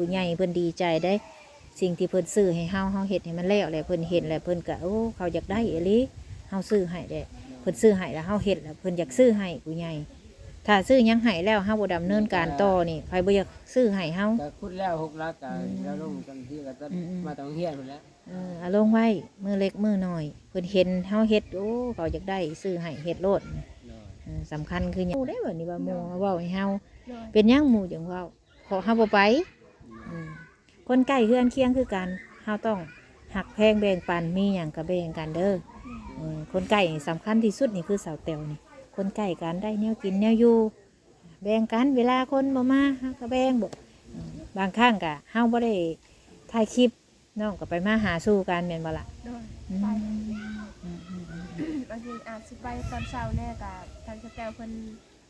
ผู้ใหญ่เพิ่นดีใจได้สิ่งที่เพิ่นซื้อให้เฮาเฮาเฮ็ดให้มันแล้วแหละเพิ่นเห็นแล้วเพิ่นก็โอ้เขาอยากได้อีหลีเฮาซื้อให้เด้เพิ่นซื้อให้แล้วเฮาเฮ็ดแล้วเพิ่นอยากซื้อให้ผู้ใหญ่ถ้าซื้อหยังให้แล้วเฮาบ่ดำเนินการต่อนี่ใครบ่อยากซื้อให้เฮาก็คุดแล้วหกลักกันแล้วลงกันที่ก็จะอืมอืมมาต้องเฮียนหมดแล้วเออเอาลงไว้มือเล็กมือน้อยเพิ่นเห็นเฮาเฮ็ดโอ้เขาอยากได้ซื้อให้เฮ็ดโลดเนาะเออสำคัญคือหยังหมู่ได้บ่นี่ว่าหมู่เว้าให้เฮาโดยเป็นหยังหมู่จังเว้าขอเฮาบ่ไปอืม คนใกล้เฮือนเคียงคือกันเฮาต้องหักแพงแบ่งปันมีหยังก็แบ่งกันเด้อเออคนใกล้นี่สำคัญที่สุดนี่คือสาวแตวนี่ คนใกล้กันได้แนวกินแนวอยู่ แบ่งกันเวลาคนบ่มาเฮาก็แบ่งบ่เออบางครั้งก็เฮาบ่ได้ถ่ายคลิปน้องก็ไปมาหาสู่กันแม่นบ่ล่ะโดยอืมไปอืมอืมอืมบางทีอาจสิไปตอนเช้าแน่กับทางสแตลเพิ่น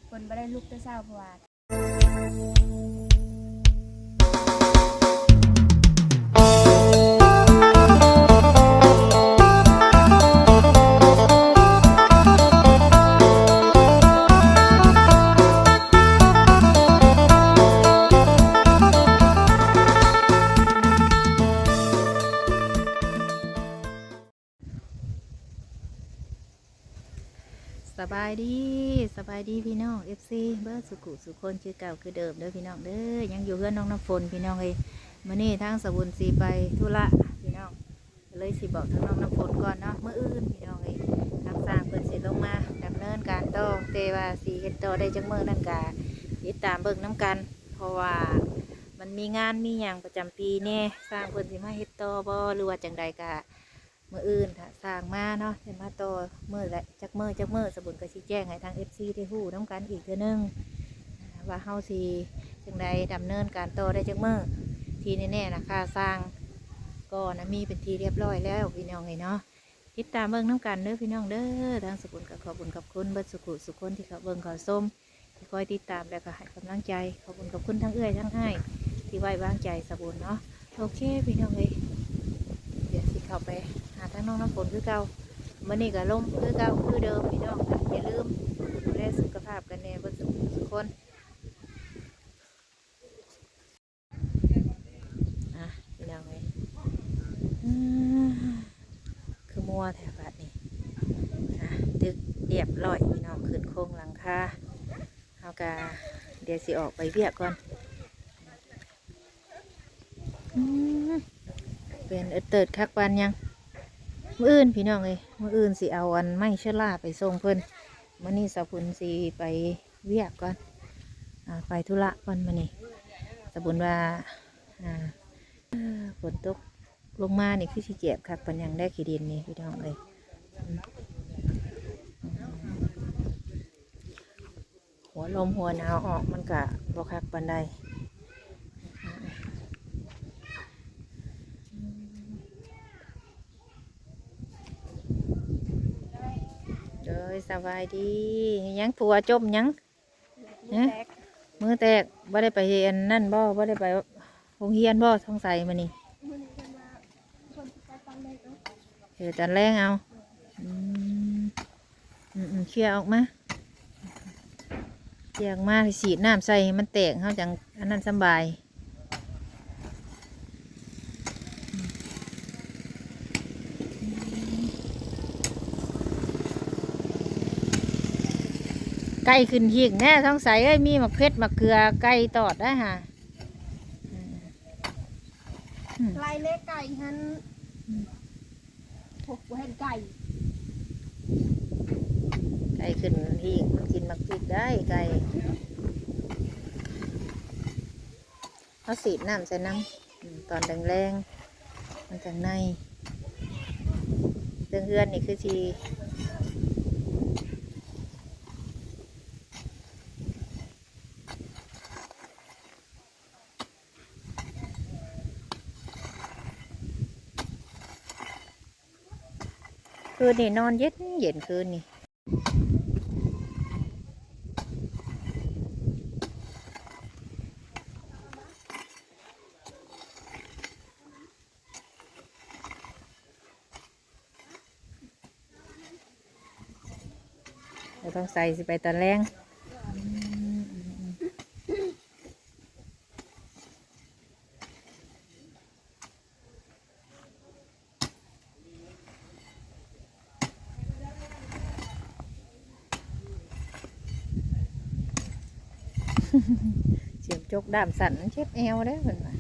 เพิ่นบ่ได้ลุกแต่เช้าเพราะว่า บายดีสบายดีพี่น้องเอฟซีเบิร์สุกุสุคนชื่อเก่าคือเดิมเด้อพี่น้องเด้อยังอยู่เพื่อนน้องน้ำฝนพี่น้องเอ้ยมื่อนี้ทางสบุนสีไปธุระพี่น้องเลยสิบอกทางน้องน้ำฝนก่อนเนาะเมื่ออื่นพี่น้องเอ้ยทางสร้างเพิ่นสิลงมาดำเนินการต่อเตว่าสีเฮ็ดต่อได้จังเมื่อนั่นกาติดตามเบิ่งน้กัน เพราะว่ามันมีงานมีอย่างประจำปีแน่สร้างเพิ่นสิมาเฮ็ดต่อบ่หรือว่าจังใดกะ มื่ออื่นถ้าสร้างมาเนาะจะมาต่อมื่อและจักเมื่อจักเมื่อสบุนก็ชี้แจ้งให้ทางเอฟซีได้ฮู้น้ำกันอีกเทื่อนึงว่าเฮาสิจังใดดำเนินการต่อได้จักเมื่อทีแน่ๆนะค่าสร้างก็นะมีเป็นทีเรียบร้อยแล้วพี่น้องไงเนาะติดตามเบิ่งน้ำกันเด้อพี่น้องเด้อทางสบุนก็ขอบคุณขอบคุณเบิดสุขุสุขคนที่เขาเบิ่งเขาส้มที่คอยติดตามแล้วก็ให้กำลังใจขอบคุณขอบคุณทั้งเอื้อยทั้งอ้ที่ไว้วางใจสบุนเนาะโอเคพี่น้องเลยเดี๋ยวสิเข้าไป ทั้งน้องน้ำฝนคือเก่ามื่อนี้ก็ลมคือเก่าคือเดิมพี่น้องค่ะอย่าลืมดูแลสุขภาพกันแน่บนสุขสุขคนอะพี่น้องเลยอืมคือมัวแถวบาดนี้อะตึกเรียบร้อยพี่น้องขึ้นโครงหลังคาเอากาเดี๋ยวสิออกไปเวียกก่อนอเป็นเอเติดคักปานยัง มื่ออื่นพี่น้องเลยมื่ออื่นสิเอาอันไม้เชื้อราไปส่งเพิ่นมื่อนี้สาวพุนสิไปเวียกก่อนอไปธุระก่อนมื่อนี้สาวพุนว่าฝนตกลงมานี่คือสิเจ็บคักปันยังได้ขี้ดินนี่พี่น้องเลยอืมหัวลมหัวหนาวออกมันกะบคักปันใด เอ้ย สบายดียังผัวจมยังแตกมือแตกบ่ได้ไปเรียนนั่นบ่บ่ได้ไปโรงเรียนบ่ท้องใสมานี่มื้อนี้เพิ่นว่าเพิ่นสิไปตอนแรกเนาะเดี๋ยวจันแรงเอาอืมอืมอืมเคลียร์ออกมาเคลียร์ออกมาสีดน้ำใส่ให้มันแตกเขาจังอันนั้นสำบาย ก่ขึ้นหิกแน่ท้องใสเอ้ยมีหมักเพชรหมักเกลือไก่ตอดได้ฮะอืมไล่เล็กไก่หันโอ้บ่เห็นไก่ไก่ขึ้นหิกมันกินหมักพริกได้ไก่เขาสีดน้ำใส่น้ำอืมตอนแรงๆมันจากในเรื่องเฮือนนี่คือที คืนนี่นอนเย็นเย็นคืนนี่เราต้องใส่สิไปตอนแรง เสียมจก ดามสั่นเช็บแอวได้เพิ่นว่า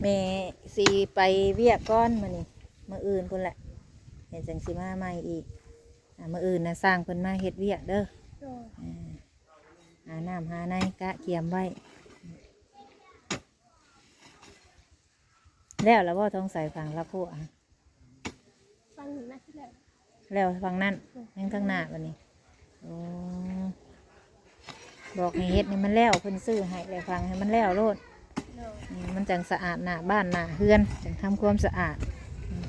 แม่สีไปเวียกก้อนมานี่มาอื่นพุ่นแหละเห็นจังสิมาใหม่อีกอมาอื่นนะสร้างเพิ่นมาเฮ็ดเวียกเด้อโดยอ่าหาน้ำหาในกะเกียมไว้ แล้วแล้วว่าท้องใส่ฝังละพวกอะฟังหนึ่งนาทีแล้ว แล้วฟังนั่นยังข้างหน้าวันนี้โอ้บอกให้เฮ็ดนี่มันแล้วเพิ่นซื้อให้แล้วฟังให้มันแล้วโลดโดยอืมมันจังสะอาดหน้าบ้านหน้าเฮือนจังทำความสะอาดอืม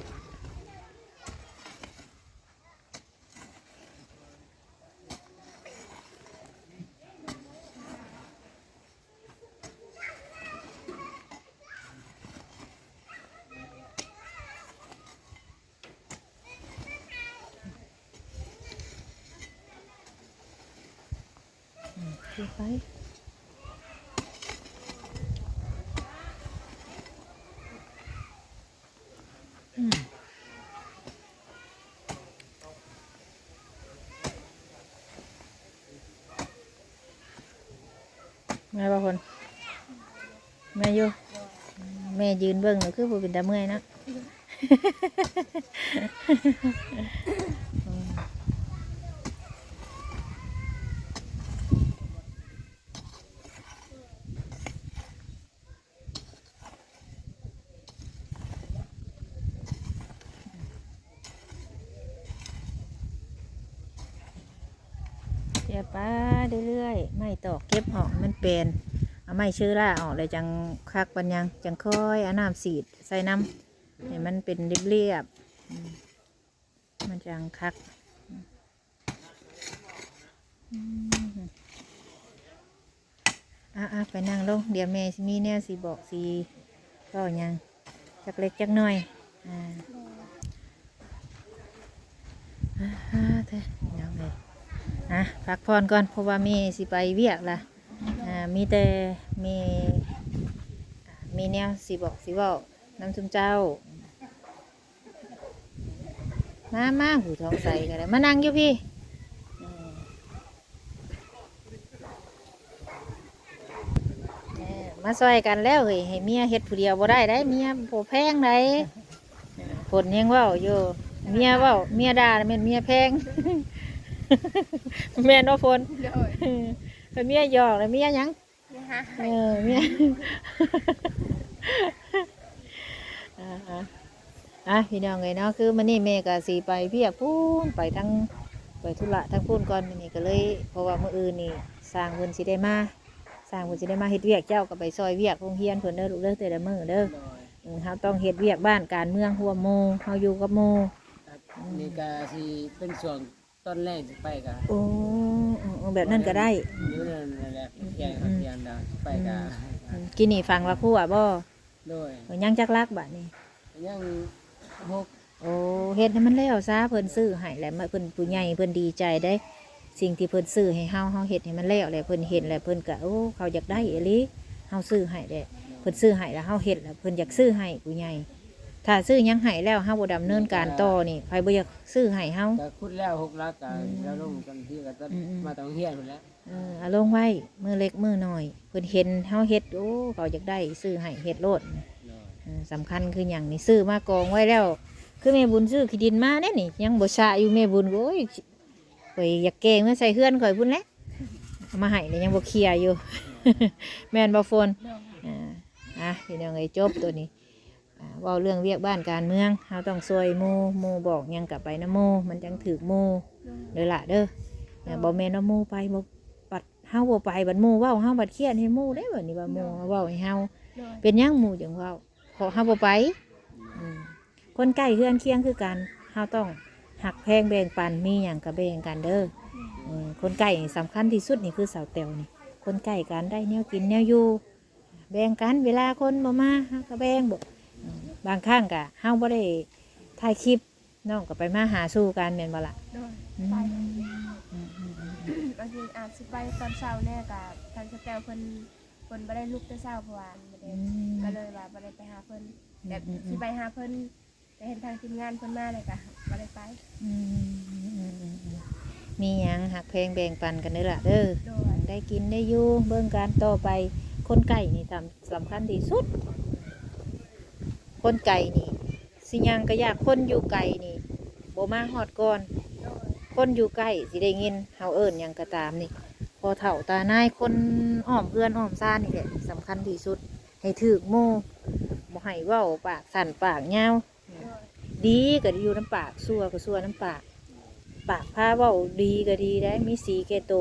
ดูไปอืมแม่บ่คนแม่อยู่แม่ยืนเบิ่งแล้วคือบ่เป็นตาเมื่อยนะ เสียป้าเรื่อยๆไม่ตอกเก็บออกมั นเอาไม้ชื่อล่าออกเลยจังคักปัญญังจังค่อยเอาน้ำสีดใส่น้ำให้มันเป็นเรียบๆมันจังคักอะไปนั่งลงเดี๋ยวแม่มีแนวสีบอกสีก็ยังจักเล็กจักน้อยอ่าโดยอ่าเถอยังเลยอะพักผ่อนก่อนเพราะว่ามีสิไปเวียกละ มีแต่มีอ่ามีแนวสิบอกสิบอกน้ำซุมเจ้า มามาหูท้องใสกันเลยมานั่งอยู่พี่มเอ้อมาซอยกันแล้วเฮ้ยให้เมียเฮ็ดผู้เดียวบ่ได้ได้เมียโผแพงได้ผลยังว่าอยู่เมียว่าเมียด่าแม่นเมียแพงแม่นว่าฝน โดยแต่เมียหยอกแล้วเมียหยังนี่ฮะเออเมียอ่าอะอะพี่น้องเลยเนาะคือมันนี่แม่ก็สีไปเพียกพูนไปทั้งไปธุระทั้งพูนก่อนมันนี่ก็เลยเพราะว่าเมื่ออื่นนี่สร้างเพิ่นสิได้มาสร้างเพิ่นสิได้มาเฮ็ดเวียกเจ้าก็ไปซอยเวียกโรงเรียนเพิ่นเด้อลูกเด้อแต่ละมื้อเด้อโดยเออเฮาต้องเฮ็ดเวียกบ้านการเมืองหัวโมเฮาอยู่กับโมนี่ก็สิเป็นส่วนต้นแรกสิไปก็โอ้เออเออ แบบนั้นก็ได้อยู่นั่นแหละเที่ยงครับเที่ยงดาวไปก็อืมกินนี่ฟังว่าครู่อะบ่โดยเอายังจักลักบัดนี้ยังหกโอ้เฮ็ดให้มันแล้วซะเพิ่นซื้อให้แล้วมาเพิ่นผู้ใหญ่เพิ่นดีใจได้ สิ่งที่เพิ่นซื้อให้เฮาเฮาเฮ็ดให้มันแล้วแหละเพิ่นเห็นแล้วเพิ่นก็โอ้เขาอยากได้อีหลีเฮาซื้อให้แหละเพิ่นซื้อให้แล้วเฮาเฮ็ดแล้วเพิ่นอยากซื้อให้ผู้ใหญ่ ถ้าซื้อหยังให้แล้วเฮาบ่ดำเนินการต่อนี่ใครบ่อยากซื้อให้เฮาก็คุดแล้วหกลักก็แล้วลงกันที่ก็ต้นอืมอืม มาต้องเฮียนพุ่นแหล้วเออเอาลงไว้มือเล็กมือน้อย เพิ่นเห็นเฮาเฮ็ดโอ้เขาอยากได้ซื้อให้เฮ็ดโลดโดยเออสำคัญคืออย่างนี้ซื้อมากองไว้แล้ว คือแม่บุญซื้อขี้ดินมาเนี่ยนี่ ยังบ่ชะอยู่แม่บุญก็โอ้ยข่อยอยากแกงมาใส่เฮือนข่อยพุ่นแหละเอามาให้เนี่ยยังบ่เคลียร์อยู่ แม่นบ่โฟนโดยอ่าอะพี่น้องไอ้จบตัวนี้อ่า เว้าเรื่องเวียกบ้านการเมืองเฮาต้องซวยหมู่หมู่บอกหยังกลับไปนะหมู่มันจังถึกหมู่โดยเด้อล่ะเด้อเออบ่แม่นว่าหมู่ไปบ่ปัดเฮาบ่ไปบัดหมู่เว้าเฮาบัดเครียดให้หมู่ได้บัดนี้ว่าหมู่เว้าให้เฮาโดยเป็นหยังหมู่จังเว้าเพราะเฮาบ่ไปอืมคนใกล้เฮือนเคียงคือกันเฮาต้องหักแพงแบ่งปันมีหยังก็แบ่งกันเด้อเออคนใกล้นี่สำคัญที่สุดนี่คือสาวแตวนี่ คนใกล้กันได้แนวกินแนวอยู่ แบ่งกันเวลาคนบ่มาเฮาก็แบ่งบ่อืม บางครั้งก็เฮาบ่ได้ถ่ายคลิปน้องก็ไปมาหาสู่กันแม่นบ่ล่ะโดยอืมไปอืมอืมอืมบางทีอาจสิไปตอนเช้าแน่กับทางสแตลเพิ่นเพิ่นบ่ได้ลุกแต่เช้าเพราะว่าบ่ได้อืมก็เลยว่าบ่ได้ไปหาเพิ่นแบบอืมอืมสิไปหาเพิ่นแต่เห็นทางทีมงานเพิ่นมาเลยก็บ่ได้ไปอืมอืมอืมอืมมีหยังหักเพลงแบ่งปันกันเด้อล่ะเด้อโดยได้กินได้อยู่เบิ่งการต่อไปคนไก่นี่สำสำคัญที่สุด คนไก่นี่ สิยังก็อยากคนอยู่ไก่นี่บ่มาฮอดก่อน คนอยู่ใกล้สิได้ยินเฮาเอิ้นยังก็ตามนี่ พอเฒ่าตานายคนอ้อมเพื่อนอ้อมซ่านนี่แหละสำคัญที่สุด ให้ถึกหมู่บ่ให้เว้าปากสั่นปากยาดยดีก็อยู่น้ำปากซัวก็ซัวน้ำปาก ปากผ้าเว้าดีก็ดีได้มีสีเกโต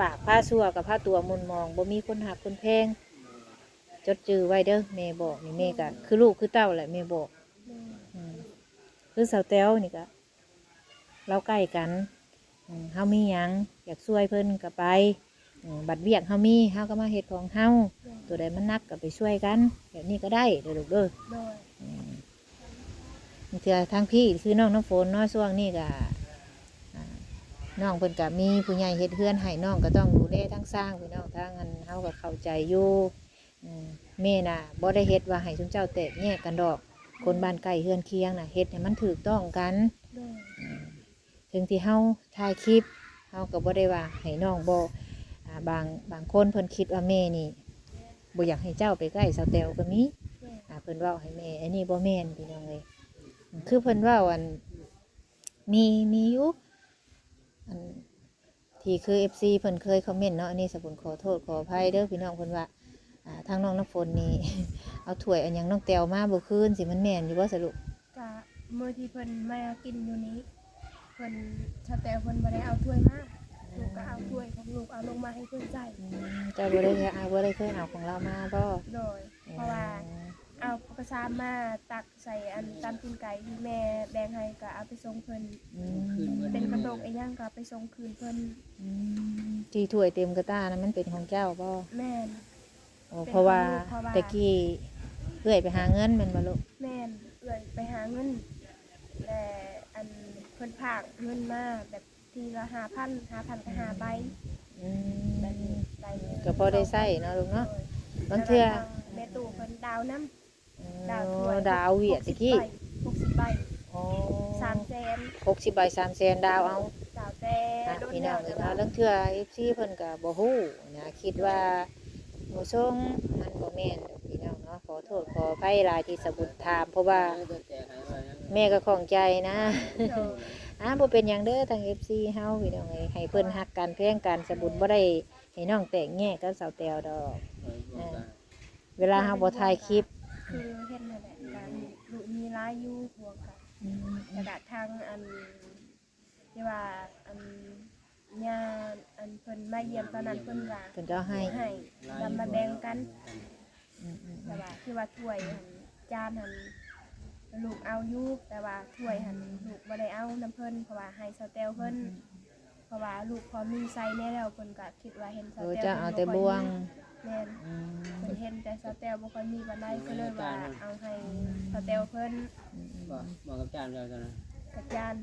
ปากผ้าซัวกับผ้าตัวมุนมองบ่มีคนหักคนแพง จดจือไว้เด้อแม่บอกนี่แม่ก็คือลูกคือเต้าแหละแม่บอกโดยอืมคือสาวแต้วนี่ก็เราใกล้กันอืมเฮามีหยังอยากช่วยเพิ่นก็ไปอืมบัดเบียกเฮามีเฮาก็มาเฮ็ดของเฮาตัวใดมันหนักก็ไปช่วยกัน แบบนี้ก็ได้เด้อลูกเด้อ โดยอืมเถื่อทางพี่คือน้องน้ำฝนเน้อยช่วงนี้ก็อ่าน้องเพิ่นก็มีผู้ใหญ่เฮ็ดเฮือนให้น้องก็ต้องดูแลทั้งสร้างพี่น้องทั้งอันเฮาก็เข้าใจอยู่อืม แม่น่ะบ่ได้เฮ็ดว่าให้ชุมเจ้าแตกแยกกันดอก คนบ้านใกล้เฮือนเคียงน่ะเฮ็ดให้มันถูกต้องกันโดยอืมถึงที่เฮาถ่ายคลิปเฮาก็บ่ได้ว่าให้น้องบ่อ่าบางบางคนเพิ่นคิดว่าแม่นี่บ่อยากให้เจ้าไปใกล้สาวแตวก็มีโดยอ่าเพิ่นเว้าให้แม่อันนี้บ่แม่นพี่น้องเอ้ยคือเพิ่นเว้าอันมีมีอยู่อันที่คือ FC เพิ่นเคยคอมเมนต์เนาะอันนี้สบุญขอโทษขออภัยเด้อพี่น้องเพิ่นว่าอ่า ทางน้องน้ำฝนนี่ เอาถ้วยอันหยังน้องแตวมาบ่คืนสิมันแม่นอยู่บ่สรุปก็มื้อที่เพิ่นมากินอยู่นี้เพิ่นชาแต่เพิ่นบ่ได้เอาถ้วยมาลูกก็เอาถ้วยของลูกเอาลงมาให้เพิ่นใส่อืมเจ้าบ่ได้เอาบ่ได้เคยเอาของเรามาบ่โดยเพราะว่าเอากระซามมาตักใส่อันตามตีนไก่ที่แม่แบ่งให้ก็เอาไปส่งเพิ่นอืมเป็นกระโดกไอ้ย่างก็เอาไปส่งคืนเพิ่นอืมที่ถ้วยเต็มกระต้านั้นมันเป็นของเจ้าบ่แม่นโอ้ เพราะว่าเพราะว่าตะกี้เอื้อยไปหาเงินแม่นบ่ลูกแม่นเอื้อยไปหาเงินแต่อันเพิ่นผากเงินมาแบบทีละ5,000 5,000ก็5ใบอืแบบมนี้ใบหนึ่งก็พอได้ใช้เนาะลูกเนาะโดยบางเทื่อแต่ว่าทางแม่ตู่เพิ่นดาวน้ำดาวโอ้ถ้วยดาวเวียดตะกี้60ใบโอ้3แสนหกสิบใบสามแสนดาวเอาดาวแต่อะโดนพี่น้ดาอวงแต่เนาะว่าเรื่องเทื่อ FC เพิ่นก็บ่ฮู้นะคิดว่า หมูส่งมันบ่แม่นดอกพี่น้องเนาะขอโทษขออภัยหลายที่สะบุญถาม เพราะว่าจะแจกให้ว่ายังแม่ก็ของใจนะโดยอ่าบ่เป็นหยังเด้อทาง FC เฮาพี่น้องเอ้ยให้เพิ่นฮักกันแพงกันสะบุญบ่ได้ให้น้องแตกแยกกับสาวแตวดอกเออบอกว่าเวลาเฮาบ่ถ่ายคลิปคือเฮ็ดนั่นแหละการลูกมีร้ายอยู่ห่วงกันอืม กระดาษทางอันที่ว่าอัน ญาอันเพิ่นมาเยี่ยมตอนนั้นเพิ่นว่าเพิ่นก็ให้ให้นำมาแบ่งกันอืมอืมแต่ว่าคือว่าถ้วยหันจานหันลูกเอาอยู่แต่ว่าถ้วยหันลูกบ่ได้เอาน้ำเพิ่นเพราะว่าให้สเตลเพิ่นเพราะว่าลูกพอมีไซแน่แล้วเพิ่นก็คิดว่าเห็นสเออเตลจะเอาแต่บวงแม่น อืมเพิ่นเห็นแต่สเตลบ่ค่อยมีปานใดก็เลยว่าเอาให้สเตลเพิ่นอืมบอกบอกกับจานเราตอนนั้น กับจาน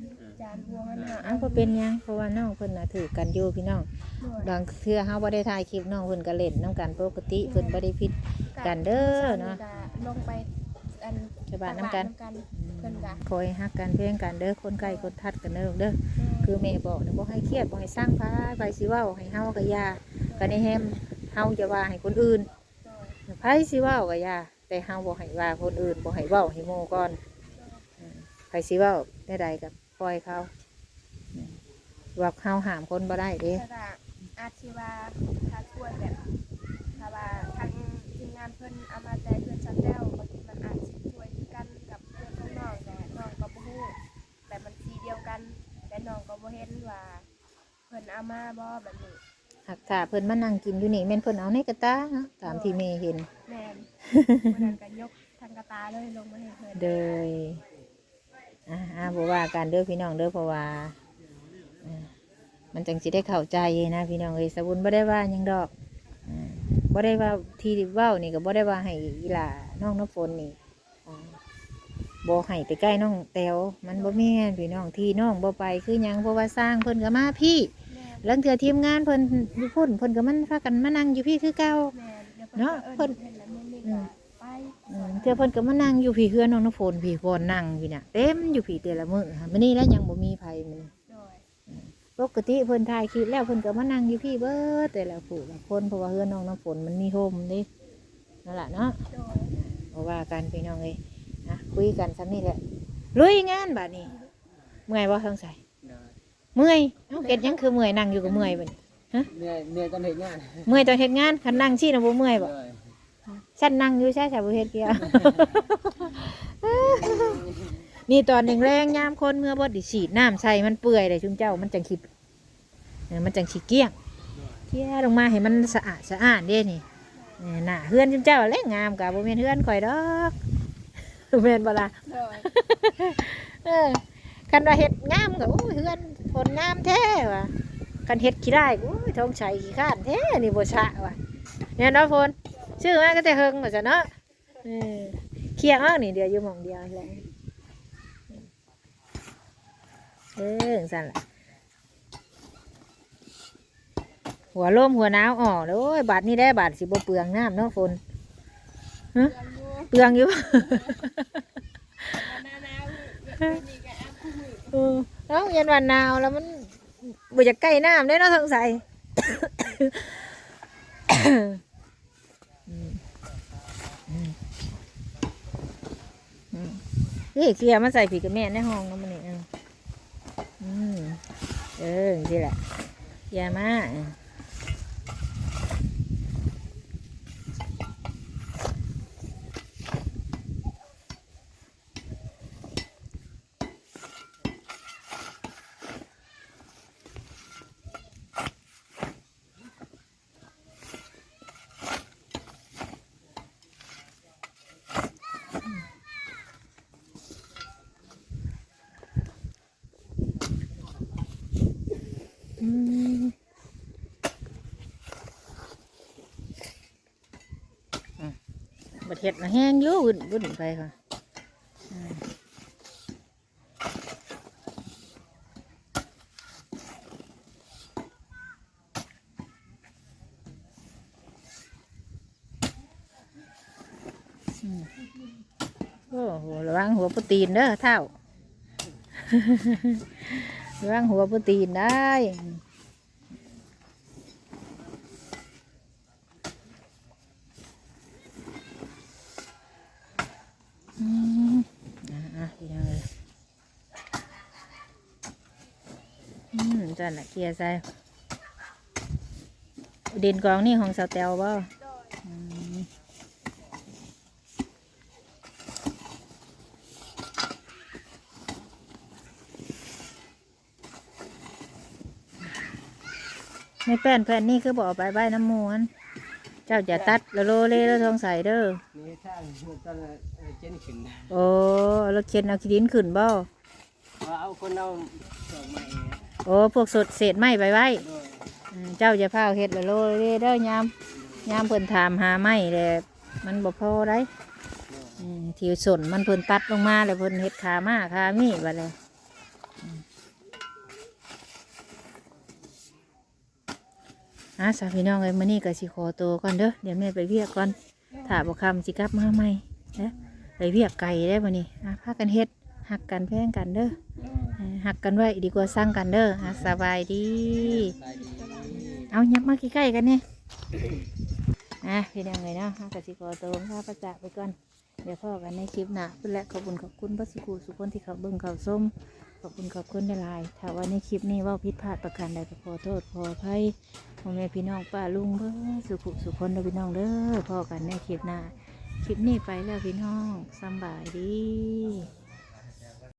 จานบวงนั่นน่ะอ้าวบ่เป็นหยังเพราะว่าน้องเพิ่นน่ะถือกันอยู่พี่น้องด้วยบางเทื่อเฮาบ่ได้ถ่ายคลิปน้องเพิ่นก็เล่นนํกันปกติเพิ่นบ่ได้ผิดกันเด้อเนาะก็ลงไปอันชาวบ้านนำกันตับ้เพิ่นก็คอยฮักกันเพียงกันเด้อคนใกล้คนทัดกันเด้อลูกเด้อคือแม่บอกนะบ่ให้เครียดบ่ให้สร้างพาไปสิเว้าให้เฮาก็อย่าก็ในแฮมเฮาจะว่าให้คนอื่นไผสิเว้าก็อย่าแต่เฮาบ่ให้ว่าคนอื่นบ่ให้เว้าให้หมู่ก่อนอืมไผสิเว้า ได้ใดก็ปล่อยเขาอืมว่าเฮาห้ามคนบ่ได้เด้แต่ว่าอาชีวาถ้าช่วยแบบถ้าว่าทางทีมงานเพิ่นเอามาแต่เพื่อนชัดแต้วบางทีมันอาจสิช่วยกันกับเพื่อนข้างนอกแต่น้องก็บ่ฮู้แต่มันสีเดียวกัน แต่น้องก็บ่เห็นว่าเพิ่นเอามาบ่แบบนี้หากถ้าเพิ่นมานั่งกินอยู่นี่แม่นเพิ่นเอาในกระตาเนาะตามที่แม่เห็นแม่นวันนั้นก็ยกทางกระตาเลยลงมาให้เพิ่นเดย อ่าอ่าบอกว่ากันเด้อพี่น้องเด้อเพราะว่าอ่ามันจังสิได้เข้าใจนะ พี่น้องเอ้ยสบุญบ่ได้ว่าหยังดอกอ่าบ่ได้ว่าที่เว้านี่ก็บ่ได้ว่าให้อีหล่าน้องน้ำฝนนี่อ่าบ่ให้ไปใกล้น้องแตวมันบ่แม่นพี่น้องที่น้องบ่ไปคือหยังเพราะว่าสร้างเพิ่นก็มาพี่แม่นหลังเทื่อทีมงานเพิ่นอยู่พุ่นเพิ่นก็มันพากันมานั่งอยู่พี่คือเก่าแม่นเดี๋ยวเนาะเพิ่เพิ่นนก็เอิ้นเพิ่นแล้วแม่นี่อืก็มไปอืมเทื่อเพิ่นก็มานั่งอยู่พี่เฮือนน้องน้ำฝนพี่พรนั่งพี่น่ะเต็มอยู่พี่แต่ละมื้อค่ะมื้อนี้แล้วยังบ่มีไผมื้อนี้โดยปกติเพิ่นถ่ายคลิปแล้วเพิ่นก็มานั่งอยู่พี่เบิดแต่ละผู้ละคนเพราะว่าเฮือนน้องน้ำฝนมันมีโฮมเด้นั่นล่ะเนาะโดยเพราะว่ากันพี่น้องเอ้ยนะคุยกันซ้ำนี่แหละลุยงานบัดนี้ เมื่อยบ่ทั้งใสโดยเมื่อยเอ้าเฮ็ดหยังคือเมื่อยนั่งอยู่ก็เมื่อยบัดนี้เหนื่อยเหนื่อยตอนเฮ็ดงานเมื่อยตอนเฮ็ดงานคันนั่งชี้น่ะบ่เมื่อยบ่โดย ฉันนั่งอยู่ใช่ใช่บ่เฮ็ดเกียว นี่ตอนแรงๆยามคนเมื่อบดดิฉีดน้ำใส่มันเปื่อยเลยชุมเจ้ามันจังคิดเออมันจังขี้เกี้ยงเที่ยลงมาให้มันสะอาดสะอาดเด้นี่เออน่ะเฮือนชุมเจ้าแลงงามกะบ่แม่นเฮือนข่อยดอกแม่นบ่ล่ะโดยเออคันว่าเฮ็ดงามก็โอ้ยเฮือนผลงามแท้ว่ะคันเฮ็ดขี้ได้โอ้ยท้องชัยขี้ข้านแท้นี่บ่ชะว่ะเนี่ยเนาะพล ชื่อมาก็แต่เฮิงว่าซั่นเนาะเออเคียงเอานี่เดียวอยู่หม่องเดียวแหละเออจังซั่นละหัวลมหัวหนาวออกแล้วโอ้ยบาดนี้ได้บาดสิบเปลืองน้ำเนาะฝนเปลืองอยู่หน้าหนาวแบบนี้ก็อาบคู่มือเออแล้วยันวันหนาวแล้วมันบ่จะใกล้น้ำได้เนาะสงสัย อืมอืมอืม นี่เคลียร์มาใส่ผีกับแม่ในห้องแล้วมันนี่เอออืมเออนี่แหละเคลียร์มา เห็ดน่ะแห้งอยู่วุ่นวุ่นไปค่ะโอ้โหระวังหัวปรตีนเด้อเท่า ระวังหัวปรตีนได้ อืมอะอะพี่น้องเลยอืม จันละเคลียร์ใจดินกองนี่ของสาวเตลบ่โดยอืมไม่แป้นแป้นนี่คือบอกไปใบน้ำมูนเจ้าจะตัดแล้วโลเลแล้วทองใสเด้อ นี่ทางตอนเอ่อเจนขึ้นโอ้รถเข็นเอาขี้ดินขึ้นบ่ ว่าเอาคนเอาดอกไม้เนี่ย โอ้พวกสดเศษไม้ไปไว้เจ้าจะพาเฮ็ดละโลเลยเด้อยามยามเพิ่นถามหาไม้แต่มันบ่พอได้โดยอืมที่สนมันเพิ่นตัดลงมาแล้วเพิ่นเฮ็ดขามาขามีดบัดเลยอะสาพี่น้องเอ้ยมื้อนี้ก็สิขอตัวก่อนเด้อเดี๋ยวแม่ไปเวียกก่อนถ้าบ่คำสิกลับมาใหม่เด้อไปเวียกไก่ได้มื้อนี้อะพากันเฮ็ดหักกันแพ่งกันเด้อ หักกันไว้ดีกว่าสร้างกันเด้ออะสบายดี เอายับมาใกล้ๆกันนี่อะพี่น้องเลยเนาะห้ากสิกรโตมข้าประจักษ์ไปก่อน เดี๋ยวพ่อกันในคลิปหน้าพุ่นและขอบคุณขอบคุณพระสุขุสุคนที่เขาเบิ่งเขาส้ม ขอบคุณขอบคุณได้หลายถ้าว่าในคลิปนี้ว่าผิดพลาดประการใดก็ขอโทษขออภัยพ่อแม่พี่น้องป้าลุงเบ้อสุขุสุคนเด้อพี่น้องเด้อพ่อกันในคลิปหน้า คลิปนี้ไปแล้วพี่น้องสบายดี